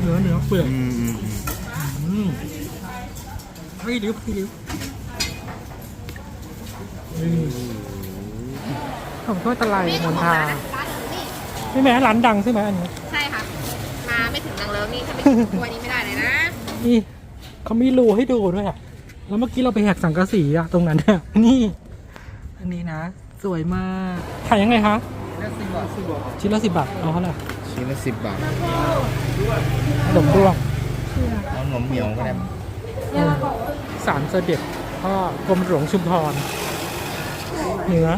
เนื้อเนื้อเปลือกอืมอืมอืมอืมพี่ริ้วพี่ริ้วนี่ผมช่วยตะไลมนทาร้านนี่นี่แม่ร้านดังใช่ไหมอันนี้ใช่ค่ะ มาไม่ถึงนางเลิฟนี่ถ้าไม่ถึงตัวนี้ไม่ได้เลยนะนี่เขามีรูให้ดูด้วยอะแล้วเมื่อกี้เราไปแหกสังกะสีอะตรงนั้นเนี่ยนี่ อันนี้นะ สวยมากขายยังไงคะชิ้นละสิบบาทเอาเท่าไหร่ ชิ้นละสิบบาทขนมด้วงเอาหนมเหนียวก็ได้เออสารเสด็จพ่อกรมหลวงชุมพรเนื้อ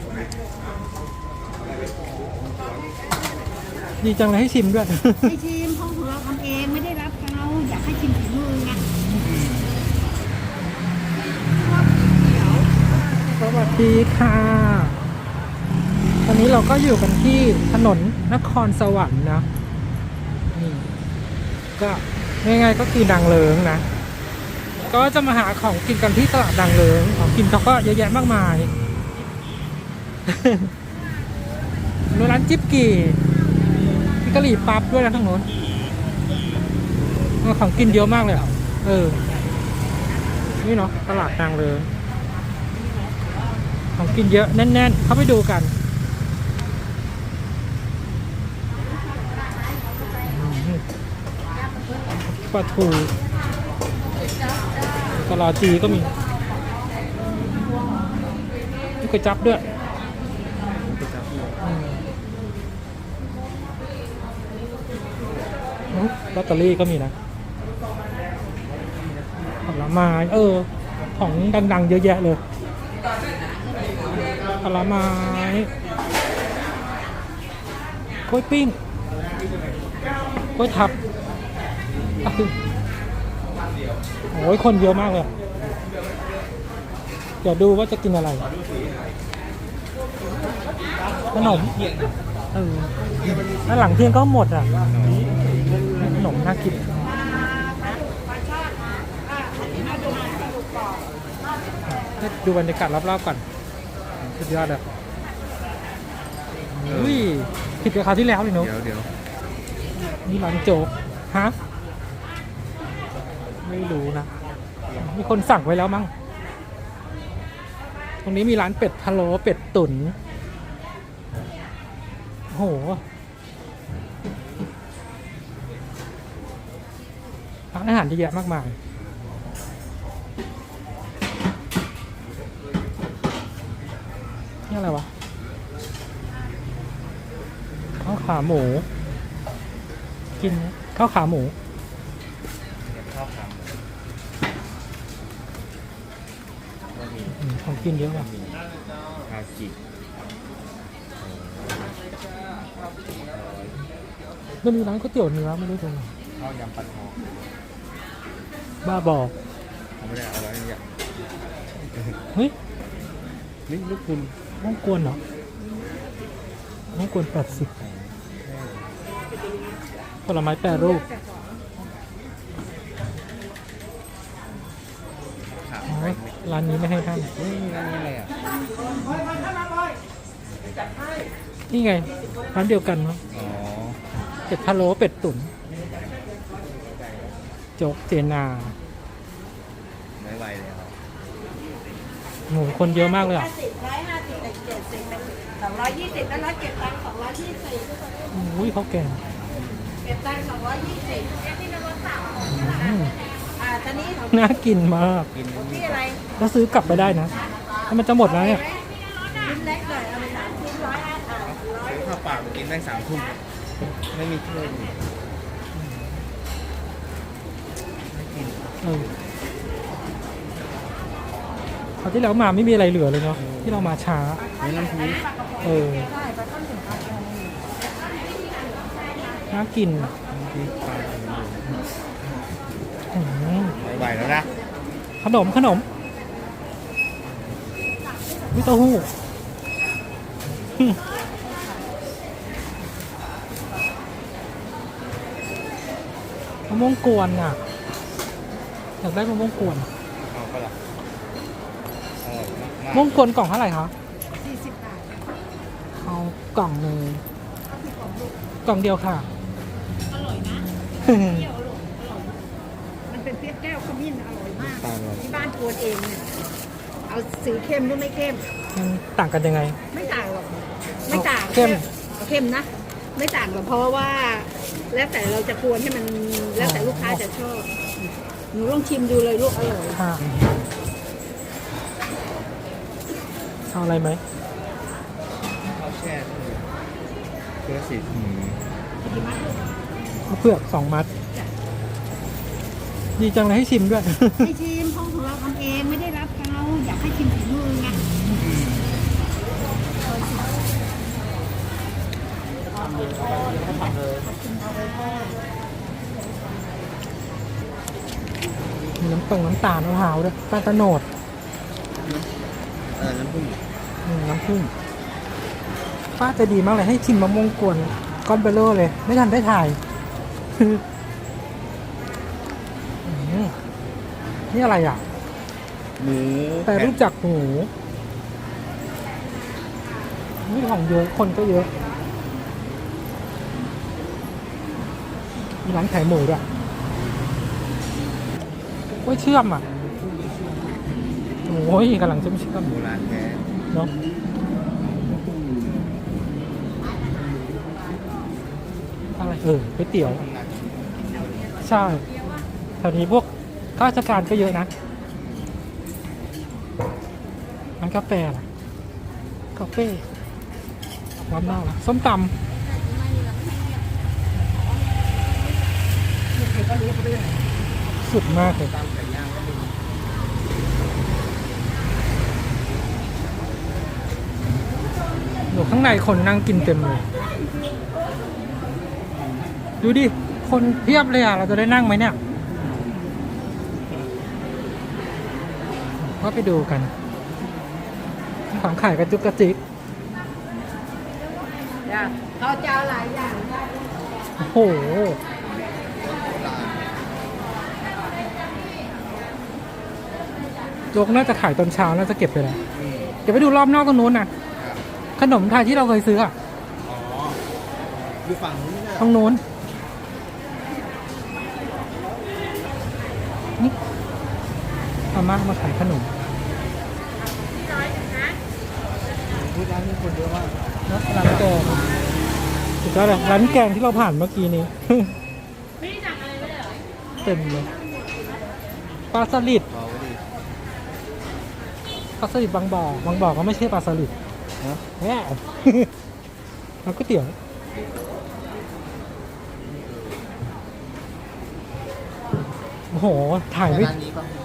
ดีจังเลยให้ชิมด้วย ให้ชิมห้องของเราทำเองไม่ได้รับเขาอยากให้ชิมฝีมือไงสวัสดีค่ะ ตอนนี้เราก็อยู่กันที่ถนนนครสวรรค์นะนี่ก็ง่ายๆก็คือนางเลิงนะ ก็จะมาหาของกินกันที่ตลาดนางเลิงของกินเขาก็เยอะแยะมากมายร้านจิ๊บกี่มีกะหรี่ปั๊บด้วยนะทั้งโน้นของกินเยอะมากเลยอะเออ นี่เนาะตลาดนางเลิงของกินเยอะแน่นๆ เข้าไปดูกันอืมป ลาทูกะลาจีก็มีมีก๋วยจับด้วยลอตเตอรี่ก็มีนะผลไม้เออ ของดังๆ เยอะแยะเลยผลไม้กล้วยปิ้งกล้วยทับ โอ้ยคนเยอะมากเลย เดี๋ยวดูว่าจะกินอะไร ขนมเออแล้วหลังเที่ยงก็หมดอะ ขนมน่ากินดูบรรยากาศรอบๆก่อน สุดยอดเลยอุ้ยผิดกับคราวที่แล้วเลยเนอะเดี๋ยวเดี๋ยวนี่ร้านโจ๊กฮะ ไม่รู้นะ มีคนสั่งไว้แล้วมั้ง ตรงนี้มีร้านเป็ดพะโล้เป็ดตุ๋นโอ้โห ร้านอาหารเยอะแยะมากมายนี่อะไรวะข้าวขาหมู กินข้าวขาหมู ข้าวขาหมูก็มี อืมของ กินเยอะว่ะมีคากิมันมีร้านก๋วยเตี๋ยวเนื้อไม่รู้ตรงไหนข้าวยำปลาทองบ้าบอเขาไม่ได้เอาไว้เนี่ยเฮ้ยนี่ลูกคุณม่วงกวนเหรอม่วงกวนแปดสิบผลไม้แปรรูป ร้านนี้ไม่ให้ท่านนี่ร้านนี้อะไรอะนี่ไงร้านเดียวกันมั้งอ๋อเป็ดพะโล้เป็ดตุ๋นโจ๊กเจนาไม่ไหวเลยครับหมูคนเยอะมากเลยอะสิบร้อยห้าสิบเจ็ดสิบสองร้อยยี่สิบแล้วร้อยเก็บตังค์สองร้อยยี่สิบอุ้ยเขาแก่เก็บตังค์สองร้อยยี่สิบอืมอ่า ตอนนี้ของน่ากินมากกินพี่อะไรแล้วซื้อกลับไปได้นะ ถ้ามันจะหมดแล้วเนี่ยชิ้นเล็กหน่อยเอาไปสามชิ้นร้อยห้าอ่าร้อยซื้อข้าวเปล่ามากินได้สามทุ่มไม่มีถ้วยนี่เออคราวที่แล้วมาไม่มีอะไรเหลือเลยเนาะที่เรามาช้านี่น้ำพริกเออน่ากิน น้ำพริกปลา อืม ไม่ไหวแล้วนะขนมขนมวิเต้าหู้หึมะม่วงกวนอะอยากได้มะม่วงกวนเอาก็ละอร่อยมากมะม่วงกวนกล่องเท่าไหร่คะสี่สิบบาทเอากล่องหนึ่งกล่องเดียวค่ะ อร่อยนะอเปรี้ยว แก้วขมิ้นอร่อยมาก ตามเราที่บ้านกวนเองเนี่ยเอาสีเข้มหรือไม่เข้ม มันต่างกันยังไง ไม่ต่างหรอก ไม่ต่างเข้ม เอาเข้มนะ ไม่ต่างหรอกเพราะว่า แล้วแต่เราจะกวนให้มันแล้วแต่ลูกค้าจะชอบ หนูลองชิมดูเลยลูกอร่อยค่ะเอาอะไรไหมข้าวแช่เพื่อสิอืมเอาเผือกสองมัด ดีจังเลยให้ชิมด้วย ให้ชิมห้องของเราทำเองไม่ได้รับเขาอยากให้ชิมฝีมือไงมีน้ำตรงน้ำตาลมะพร้าวด้วยตาลตะโนดเออน้ำผึ้งอืมน้ำผึ้งป้าใจะดีมากเลยให้ชิมมะม่วงกวนก้อนเบลเลอร์เลย ไม่ทันได้ถ่าย นี่อะไรอะ หมูแต่รู้จักหมูนี่ของเยอะคนก็เยอะ มีร้านขายหมูด้วยกล้วยเชื่อมอะ โอ้ยกำลังเชื่อมเชื่อมโบราณแท้เนาะอะไรเออก๋วยเตี๋ยว ใช่แถวนี้พวก ข้าราชการก็เยอะนะร้านกาแฟล่ะกาแฟร้านเหล้าล่ะส้มตำสุดมากเลยตามไก่ย่างก็มีอยู่ข้างในคนนั่งกินเต็มเลย ดูดิ คนเพียบเลยอะ เราจะได้นั่งไหมเนี่ย ก็ไปดูกัน ของขายกระจุกกระจิกเขาจะเอาหลายอย่างได้โอ้โหโจ๊กน่าจะขายตอนเช้าน่าจะเก็บไปแล้วอืมเดี๋ยวไปดูรอบนอกตรงนู้นนะขนมไทยที่เราเคยซื้ออะ อ๋ออยู่ฝั่งนู้นไม่ใช่เหรตรองนู้นนี่อา ม่ามาขายขนมพูดร้านนี้คนเยอะมากนะร้านแกงสุดยอดเลยร้านแกงที่เราผ่านเมื่อกี้นี้เต็มเลยปลาสลิดเอาไว้ดิปลาสลิดบางบ่อบางบ่อก็ไม่ใช่ปลาสลิดฮะแหมแล้วก๋วยเตี๋ยวโอ้โห ถ่ายไม่ร้านนี้ป่ะไม่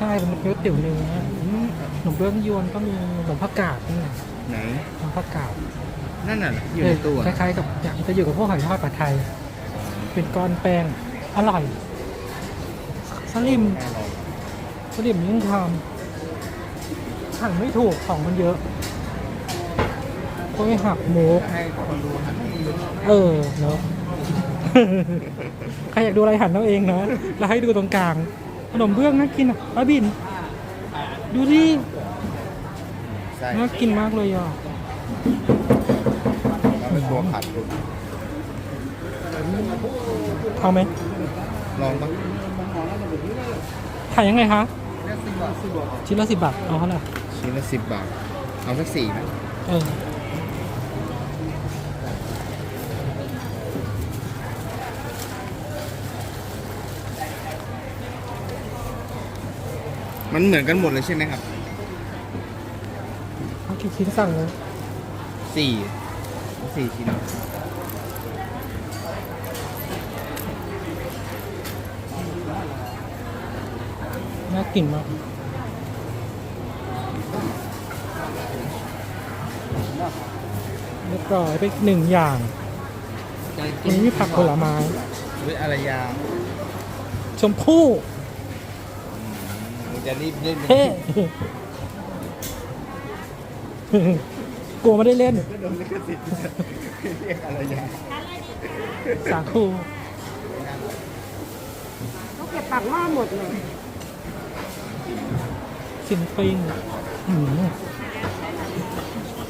ใช่ใช่เป็นก๋วยเตี๋ยวเนื้ออืมขนมเบื้องยวนก็มีขนมผักกาดนี่ไงไหน ขนมผักกาดนั่นน่ะอยู่ในตู้คอะล้ายๆกับอย่างจะอยู่กับพวกหอยทอดผัดไทย เป็นก้อนแป้งอร่อยสลิมแน่นอนสลิมยิ่งทำหั่นไม่ถูกของมันเยอะกล้วยหักหมูให้คนดูหันไปดูเออเนาะ ใครอยากดูอะไรหันเอาเองนะแล้วให้ดูตรงกลาง ขนมเบื้องน่ากินอะป้าบิน ดูดิใช่น่ากินมากเลยอะเราเป็นตัวขัดคุณเอาไหมลองบ้างขายยังไงคะสิบบาทสิบบาทชิ้นละสิบบาท เอาเท่าไหร่ชิ้นละสิบบาท เอาสักสี่ไหมเออ มันเหมือนกันหมดเลยใช่ไหมครับเอากี่ชิ้นสั่งเลยสี่สี่ชิ้นน่ากินมากเรียบร้อยไปหนึ่งอย่างอันนี้มีผักผลไม้หรืออะไรยาชมพู่ มันจะรีบเล่นเท่ กลัวไม่ได้เล่นก็โดนลิขสิทธิ์เรียกอะไรยาสาคูเขาเก็บปากหม้อหมดเลยสินปิงหืม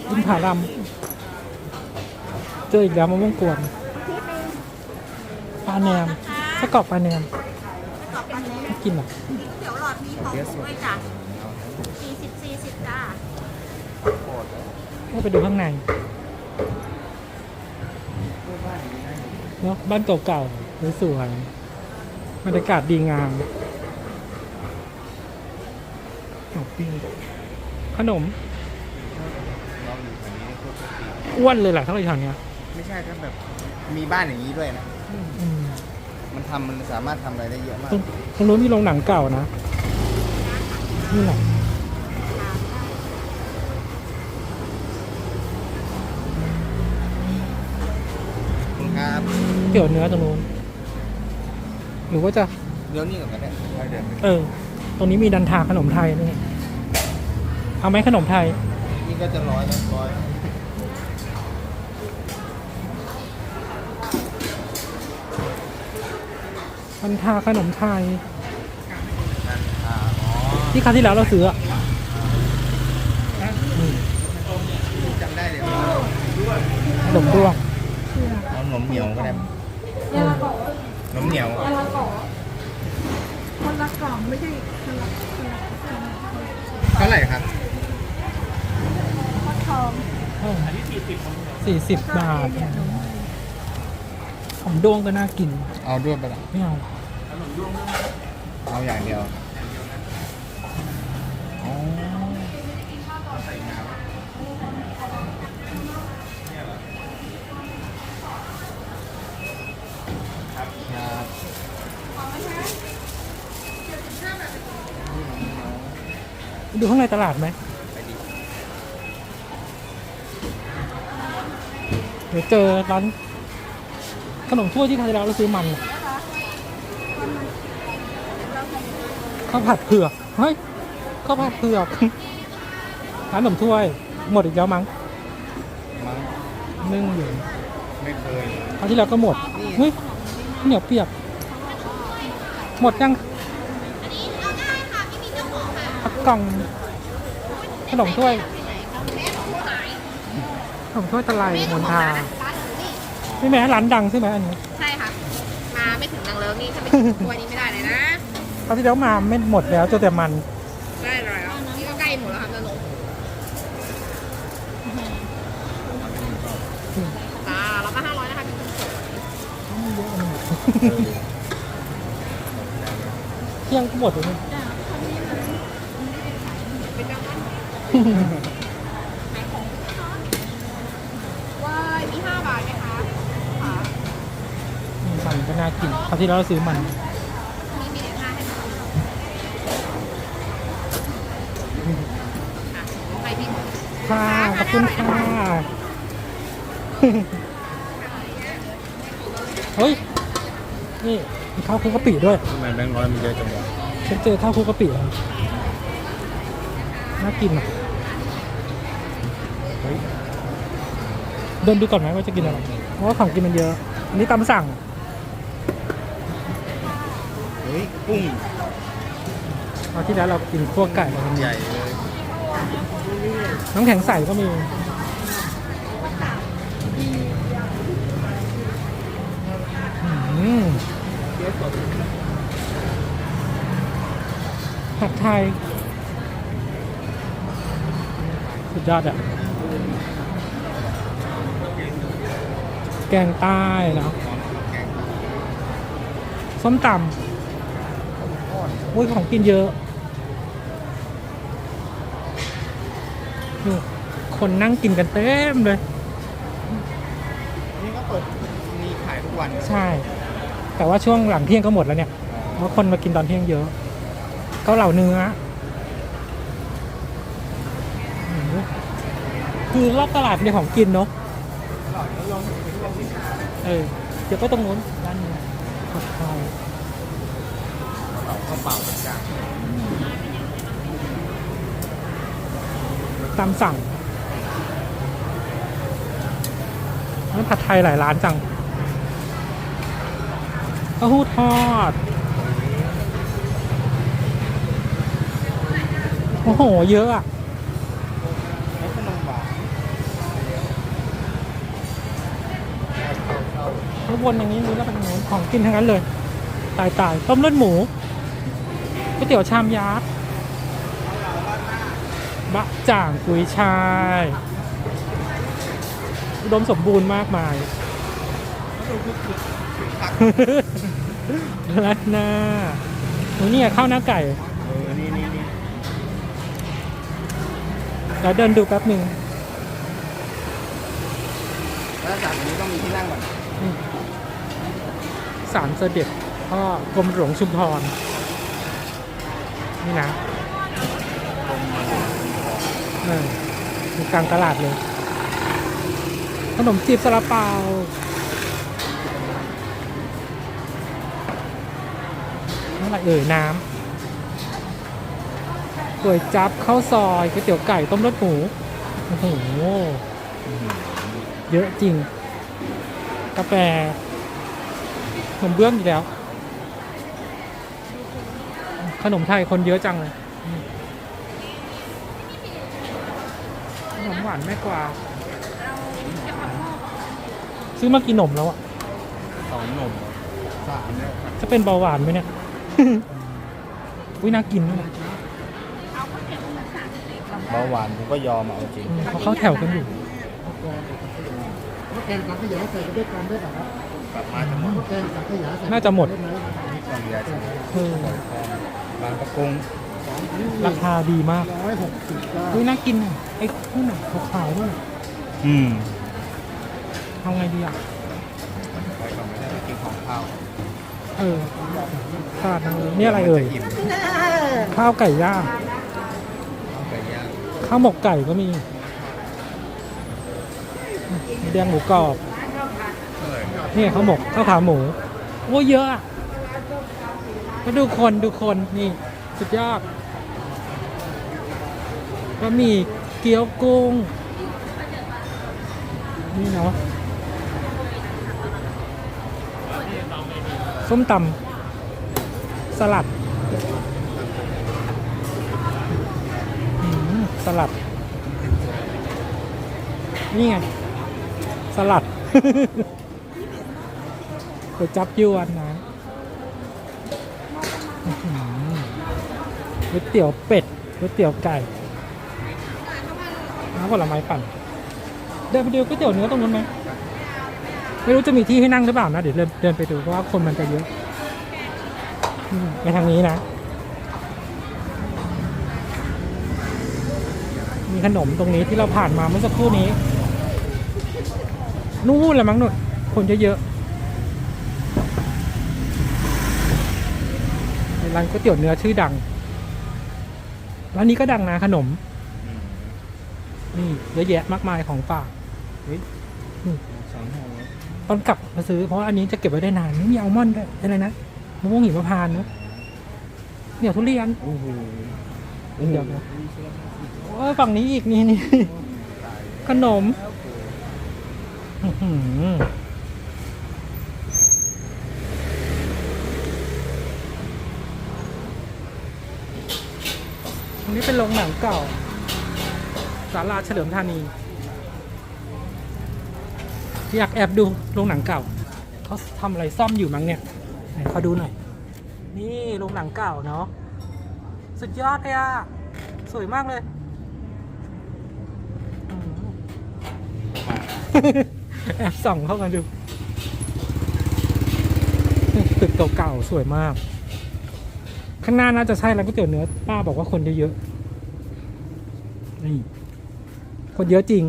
อินผาลัมเจออีกแล้วมะม่วงกวนปลาแหนมค่ะไส้กรอกปลาเนียมกรอบเป็นเนื้อไม่กินหรอเดี๋ยวหลอดมี ของด้วยจ้ะสี่สิบสี่สิบจ้าก็ไปดูข้างในเนาะบ้านเก่าๆสวยๆบรรยากาศดีงามขนมปิ้งขนมเราอยู่แถวนี้ทั่วไปอ้วนเลยแหละทั้งเลยแถวเนี้ยไม่ใช่ถ้าแบบมีบ้านอย่างนี้ด้วยนะอืมมันทำมันสามารถทำอะไรได้เยอะมากตรงตรงนู้นมีโรงหนังเก่านะ นี่แหละคุณครับเกี่ยวเนื้อตรงนู้นหรือว่าจะเดี๋ยวนี้ก่อนก็ได้ไปเดี๋ยวเออ ตรงนี้มีดันทาขนมไทยนี่เอาไหมขนมไทย นี่ก็จะร้อยแล้วร้อยดันทาขนมไทยอ่าอ๋อ ที่คราวที่แล้วเราซื้ออะอืมจำได้เลยขนมด้วงเอาหนมเหนียวก็ได้อืมหนมเหนียวคนละกล่องไม่ใช่คนละคนละเท่าไหร่ครับทองสี่สิบบาทของด้วงก็น่ากิน เอาด้วยไปะละไม่เอาเอาอย่างเดียว ดูข้างในตลาดไหมไปดิเดี๋ยวเจอร้านขนมถ้วยที่คราวที่แล้วเราซื้อมันอะข้าวผัดเผือกเฮ้ยข้าวผัดเผือกร้านขนมถ้วย หมดอีกแล้วมั้งมั้งนึ่งอยู่ไม่เคยคราวที่แล้วก็หมดเฮ้ยเหนียวเปียก หมดยังพั กกล่องขนมถ้วยขนมถ้วยตะไลมนทาไม่แม้ร้านดังใช่ไหมอันนี้ ใช่ค่ะ มาไม่ถึงนางเลิงนี่ถ้าไม่ถึงกล้วยนี้ไม่ได้เลยนะคราวที่แล้วมาไม่หมดแล้วเจอแต่มันได้แล้วนี่ก็ใกล้หมดแล้วครับนนท์จ้าแล้วก็ห้าร้อยนะคะพี่คุณเที่ยงก็หมดเลยนี่ เป็นจังหวัด ว้ายมีห้าบาทไหมคะค่ะมันก็น่ากินคราวที่แล้วเราซื้อมัน มีมีเหรียญห้าให้ไหมค่ะให้พี่หมดค่ะขอบคุณค่ะเฮ้ย นี่มีข้าวคลุกกะปิด้วยทำไมแบงค์ร้อยมันเยอะจังวะฉันเจอข้าวคลุกกะปิแล้วน่ากินอะ เฮ้ย เดินดูก่อนไหมว่าจะกินอะไร เพราะว่าของกินมันเยอะ อันนี้ตามสั่ง เฮ้ยกุ้งคราวที่แล้วเรากินคั่วไก่กันใหญ่เลยน้ำแข็งใสก็มี อืมผัดไทย สุดยอดอะ แกงใต้เนาะส้มตำโอ้ยของกินเยอะดูคนนั่งกินกันเต็มเลย นี่ก็เปิดมีขายทุกวัน ใช่ แต่ว่าช่วงหลังเที่ยงก็หมดแล้วเนี่ยเพราะคนมากินตอนเที่ยงเยอะ เกาเหลาเนื้อโอ้โหคือรอบตลาดมีของกินเนาะ เออเดี๋ยวไปตรงนู้นด้านนี้ผัดไทยข้าวเปล่าเหมือนกันตามสั่งแล้วผัดไทยหลายร้านจังเต้าหู้ทอด โอ้โห เยอะอะ ข้างบนอย่างนี้นี่ก็เป็นของกินทั้งนั้นเลย ตายตายต้มเลือดหมูก๋วยเตี๋ยวชามยักษ์บะจ่างกุยช่ายอุดมสมบูรณ์มากมายรัดหน้าโอ้ยนี่ไงข้าวหน้าไก่เออนี่นี่นี่เดี๋ยวเดินดูแป๊บหนึ่งแล้วจากนี้ต้องมีที่นั่งก่อน สารเสด็จพ่อกรมหลวงชุมพรนี่นะเอออยู่กลางตลาดเลย ขนมจีบซาลาเปาอะไรเอ่ยน้ำก๋วยจับข้าวซอยก๋วยเตี๋ยวไก่ต้มเลือดหมูโอ้โห เยอะจริง กาแฟ ขนมเบื้องอีกแล้ว ขนมไทยคนเยอะจังเลยอืมขนมหวานแม่กวาดซื้อมากี่หนมแล้วอะสองหนุ่มสามเนี่ยจะเป็นเบาหวานไหมเนี่ยอุ้ยน่ากินด้วยเบาหวานผมก็ยอมเอาจริงอืมเขาเข้าแถวกันอยู่แกงสังขยาใส่ไปด้วยกันได้ป่ะครับ กลับมาจะหมดแกงสังขยาใส่น่าจะหมดได้ไหมกองยาจีนเออบางประกงราคาดีมากร้อยหกสิบเก้าอุ้ยน่ากินอะไอ้นู่นน่ะขาวๆด้วยอืมทำไงดีอะ ไปก่อนไม่ได้ไปกินของข้าวเออตลาดนางเลิ้งนี่อะไรเอ่ย อิ่มข้าวไก่ย่างข้าวไก่ย่างข้าวหมกไก่ก็มีหมูแดงหมูกรอบ นี่ข้าวหมกข้าวขาหมู โอ้เยอะก็ดูคนดูคนนี่ สุดยอดก็มีเกี๊ยวกุ้ง นี่เนาะส้มตำสลัดอืมสลัด นี่ไง สลัด ก๋วยจับยวนนะก๋วยเตี๋ยวเป็ดก๋วยเตี๋ยวไก่น้ำผลไม้ปั่นเดินไปดูก๋วยเตี๋ยวเนื้อตรงนู้นไหมไม่รู้จะมีที่ให้นั่งหรือเปล่านะเดี๋ยวเดินเดินไปดูเพราะว่าคนมันจะเยอะไปทางนี้นะ มีขนมตรงนี้ที่เราผ่านมาเมื่อสักครู่นี้ นู่นแหละมั้งนุ่นคนเยอะๆใน ร้านก๋วยเตี๋ยวเนื้อชื่อดัง ร้านนี้ก็ดังนะขนม นี่เยอะแยะมากมายของฝากสองห่อตอนกลับมาซื้อเพราะว่าอันนี้จะเก็บไว้ได้นานไม่มีอัลมอนด์ด้วยอะไรนะมะม่วงหิมพานต์นะเหนียวทุเรียนโอ้โหเดี๋ยวนะโอ้ยฝั่งนี้อีกนี่นี่ขนม อื้อหือต รงนี้เป็นโรงหนังเก่าศาลาเฉลิมธานี อยากแอบดูโรงหนังเก่าเขาทำอะไรซ่อมอยู่มั้งเนี่ยไหนขอดูหน่อย นี่โรงหนังเก่าเนาะสุดยอดเลยอะสวยมากเลยแอบส่องเข้ามาดูตึกเก่าๆสวยมาก ข้างหน้าน่าจะใช่ร้านก๋วยเตี๋ยวเนื้อป้าบอกว่าคนเยอะๆนี่คนเยอะจริง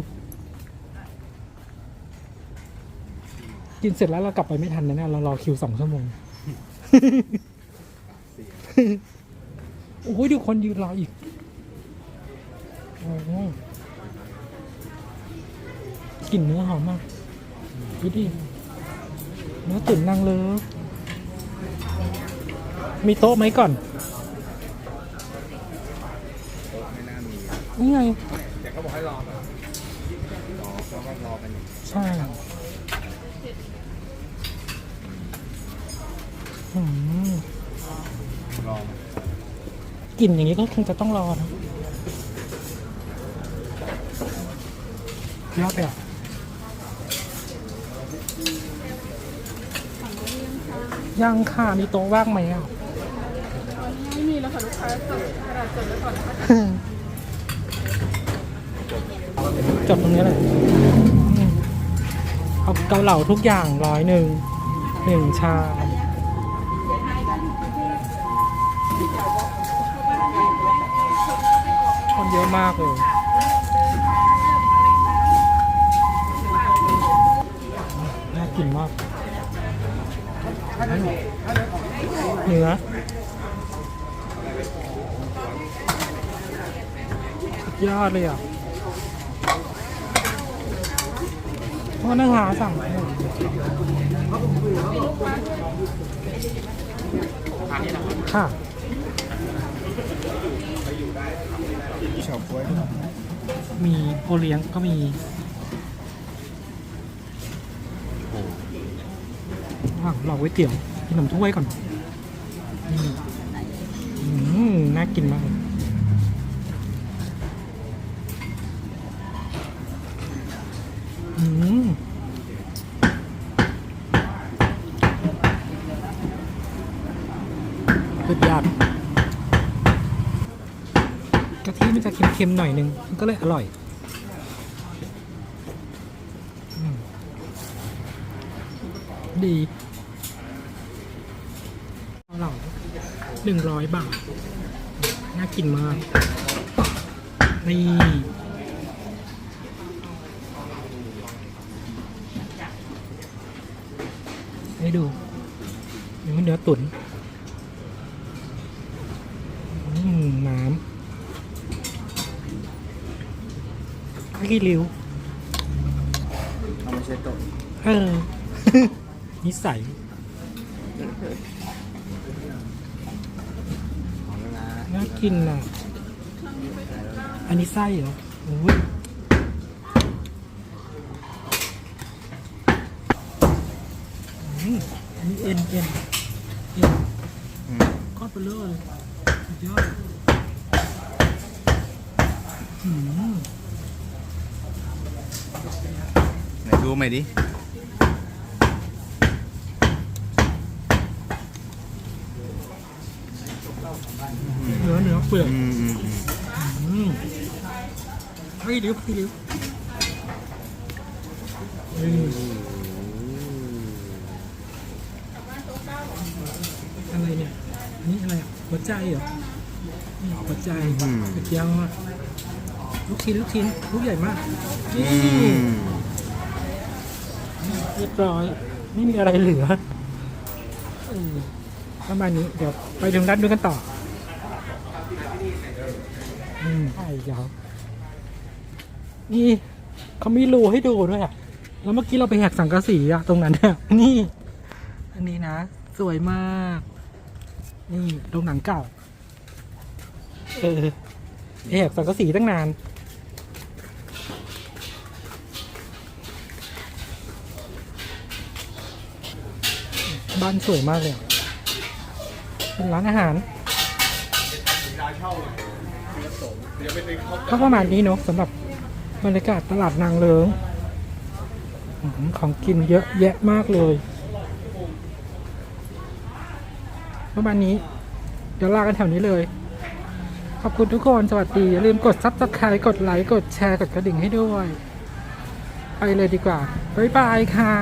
กินเสร็จแล้วเรากลับไปไม่ทันนะเนี่ยเรารอคิวสองชั่วโมง โอ้ยดูคนยืนรออีกอ้โหกลิ่นเนื้อหอมมากดูดิเนื้อตุ๋นนางเลย มีโต๊ะไหมก่อนโต๊ะไม่น่ามีนี่ไงแต่เขาบอกให้รอแบบรอเขาก็รอกันอยู่ใช่อืมรอกลิ่นอย่างนี้ก็คงจะต้องรอนะยอดเลยอะยังค่ะมีโต๊ะว่างไหมอะไม่มีแล้ว ค่ะลูกค้าจดกระดาษจดไว้ก่อนนะคะจบตรงนี้เลยอืมเอาเกาเหลาทุกอย่างร้อยหนึ่งหนึ่งชามคนเยอะมากเลยน่ากินมากเนื้อสุด ยอดเลยอะเพราะนั่งหาสั่งค่ะเฉาก๊วยมีโอเลี้ยงก็มีว่างรอก๋วยเตี๋ยวกินขนมถ้วยก่อน อืม น่ากินมากเลยอืม สุดยอดกะทิมันจะเค็มๆหน่อยนึง มันก็เลยอร่อยดีเอาหล่าหนึ่งร้อยบาท น่ากินมาก นี่ให้ดูเนื้อเนื้อตุ๋นอืมน้ำ ไม่กี่ริ้วเอามาเช็ดต๊ะเออ นิสัยของแล้วนะน่ากินอะ อันนี้ไส้เหรอโอ้ยอืมอันนี้เอ็นเอ็นเอ็นอืมก้อนเบลอเลยสุดยอดอืม ไหน ดูใหม่ดิ เนื้อเนื้อเปลือกอืมอืมอืมอืมเฮ้ยลิ้วพี่ลิ้วอืมอะไรเนี่ย อันนี่อะไรอะหัวใจเหรอนี่หัวใจสุดยอดลูกชิ้นลูกชิ้นลูกใหญ่มากนี่ อืม เรียบร้อย ไม่มีอะไรเหลือประมาณนี้เดี๋ยวไปดูด้านดูกันต่ออืมใช่เดี๋ยวนี่เขามีรูให้ดูด้วยอะแล้วเมื่อกี้เราไปแหกสังกะสีอะตรงนั้นเนี่ยนี่ อันนี้นะ สวยมาก นี่โรงหนังเก่า เออแหกสังกะสีตั้งนาน บ้านสวยมากเลยเป็นร้านอาหารก็ประมาณนี้เนาะสำหรับบรรยากาศตลาดนางเลิงของกินเยอะแยะมากเลยประมาณนี้ เดี๋ยวลากันแถวนี้เลย ขอบคุณทุกคน สวัสดี อย่าลืมกดซับสไครต์กดไลค์ กดแชร์ กดกระดิ่งให้ด้วย ไปเลยดีกว่า บ๊ายบายค่ะ